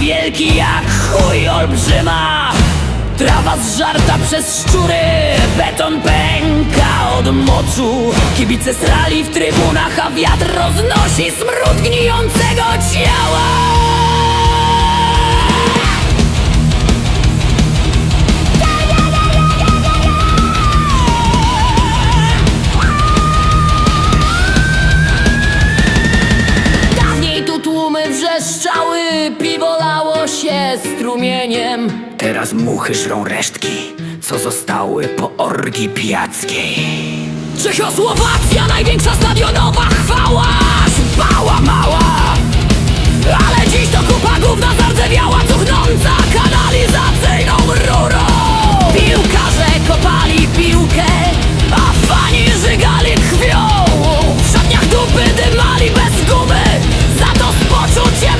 Wielki jak chuj olbrzyma. Trawa zżarta przez szczury Beton pęka od moczu. Kibice srali w trybunach A wiatr roznosi smród gnijącego ciała strumieniem. Teraz muchy żrą resztki, co zostały po orgii pijackiej. Czechosłowacja, największa stadionowa chwała, bała mała. Ale dziś to kupa gówna zardzewiała, cuchnąca kanalizacyjną rurą. Piłkarze kopali piłkę, a fani żygali krwią. W szatniach dupy dymali bez gumy, za to z poczuciem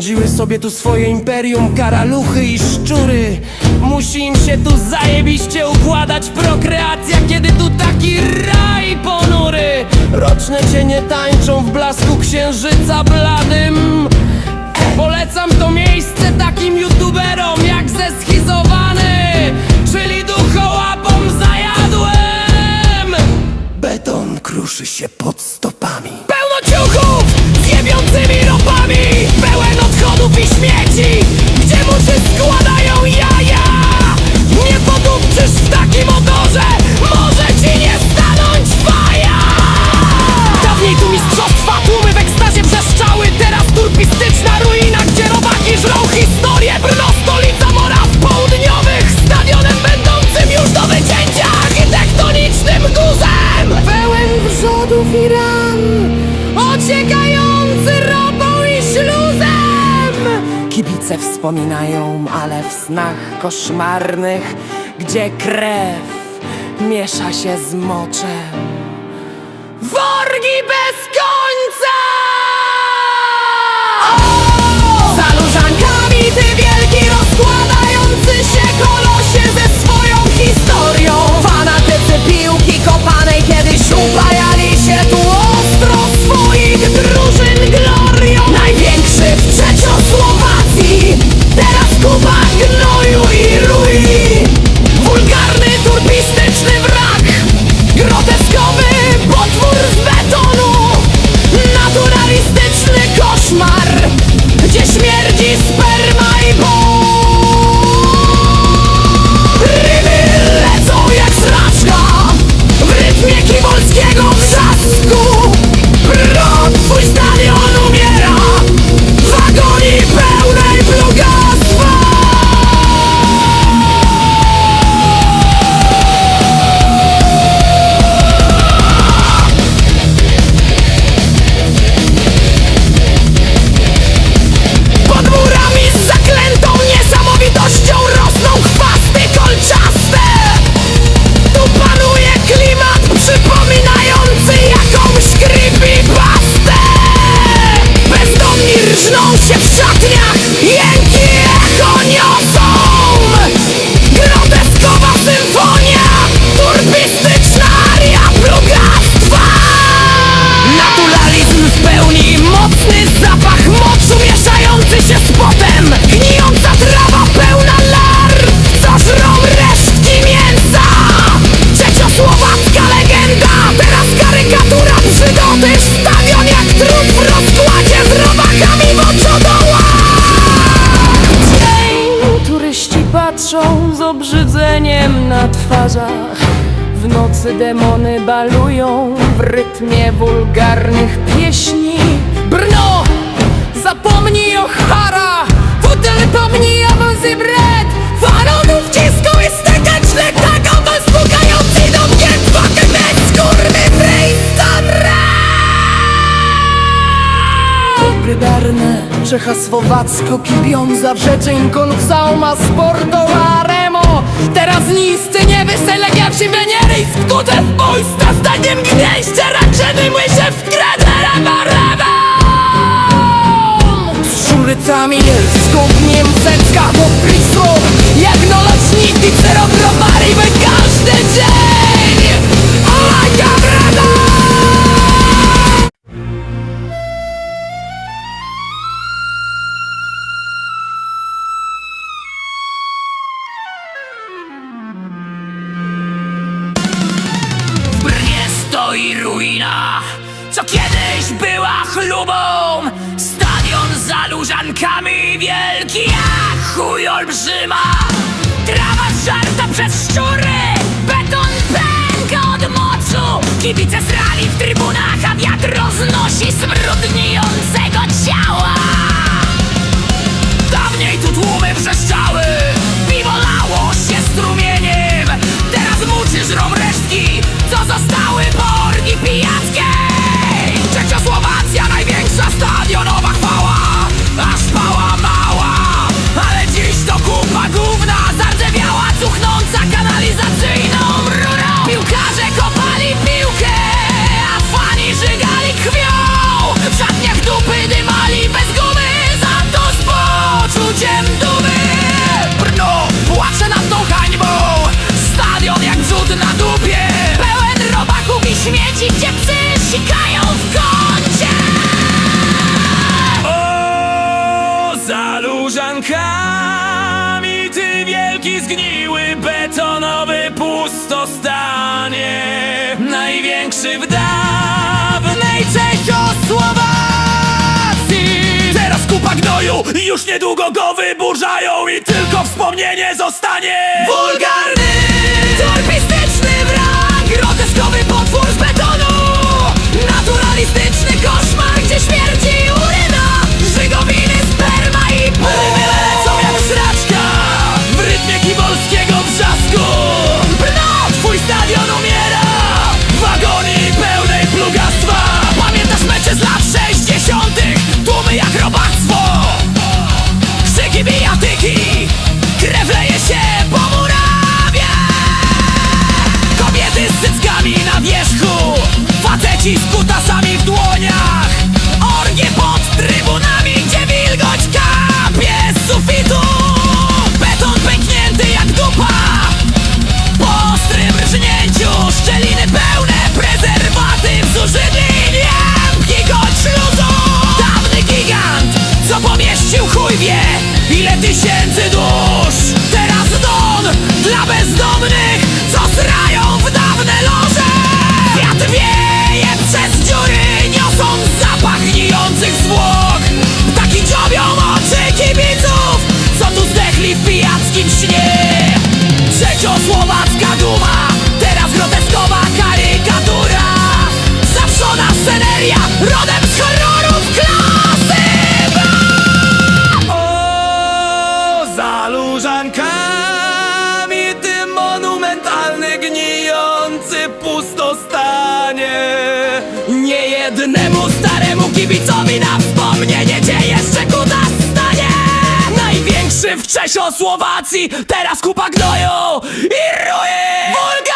Urządziły sobie tu swoje imperium karaluchy i szczury. Musi im się tu zajebiście układać prokreacja Kiedy tu taki raj ponury. Roczne cienie tańczą w blasku księżyca bladym. Polecam to miejsce takim youtuberom jak zeschizowany Czyli duchołapom zajadłem. Beton kruszy się pod stopami odchodów i śmieci Gdzie muszy składają jaja? Nie podupczysz w takim odorze serce wspominają, ale w snach koszmarnych, gdzie krew miesza się z moczem. Worgi bez końca! Za lożankami ty wielki rozkładający się kolosie ze swoją historią. Fanatycy piłki kopanej kiedyś upadł. demony balują w rytmie wulgarnych Czecha Słowacko, Kibionza, Wrzeczeń, Koncauma, Sportowa, Remo Teraz niscy nie wyszelegia wsi Weniery i skutę w bójstwa Zdaniem gnieździe raczyny myszy w kredę rewarewą Z szurycami jelską, niemcecka, bo prisło Jednoloczniki, cerobrowarimy każdy dzień. A ja chlubą Stadion za różankami wielki jak chuj olbrzyma. Trawa żarta przez szczury, beton pęka od moczu. Kibice srali w trybunach, a wiatr roznosi smrodniejącego ciała. Dawniej tu tłumy wrzeszczały, piwo lało się strumieniem Już niedługo go wyburzają i tylko wspomnienie zostanie. Trzesio Słowacji, teraz kupa gnoju i ruje!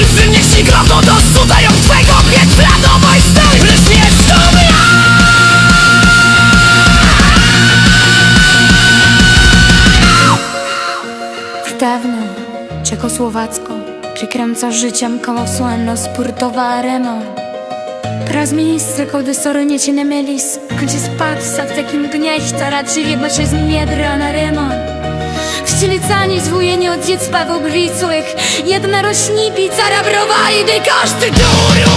Olbrzymnik śnigroto dosuwają twego pietra do no mojej stoi Lecz nie sztumy W dawną czekosłowacką przykręca życiem komosuenno-sportowa arena Raz ministry kołdy soroniecie nie cię nie mieli Kończy spadł w takim gnieździe, dnie, która raczej jednocześnie nie drana remont ślicani zwujeni od dziecka w oblicłych Jedna rośnibi, cara prowajdy, każdy duru,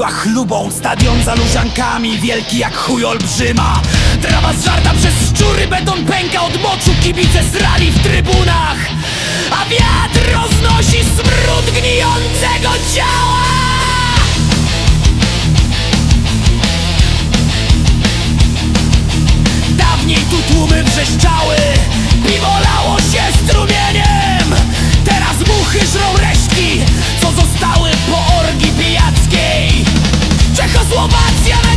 była chlubą Stadion za luziankami, wielki jak chuj olbrzyma. Trawa zżarta przez szczury, beton pęka od moczu Kibice srali w trybunach. A wiatr roznosi smród gnijącego ciała. Dawniej tu tłumy wrzeszczały Piwo lało się strumieniem. Teraz muchy żrą resztki, co zostały Słowacja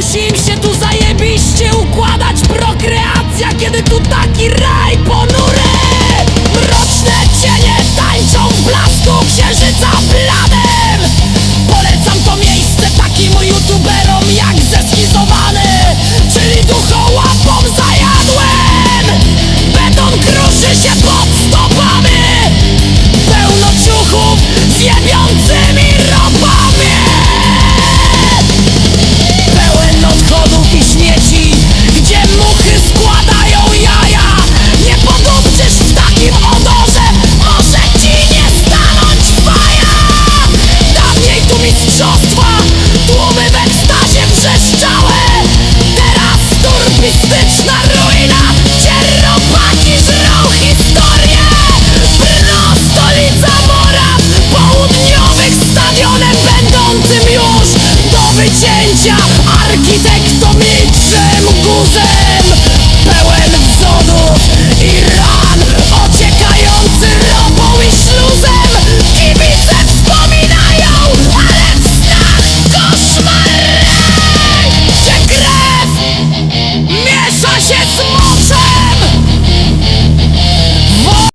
Musi im się tu zajebiście układać prokreacja Kiedy tu taki raj ponury Mroczne cienie tańczą w blasku księżyca.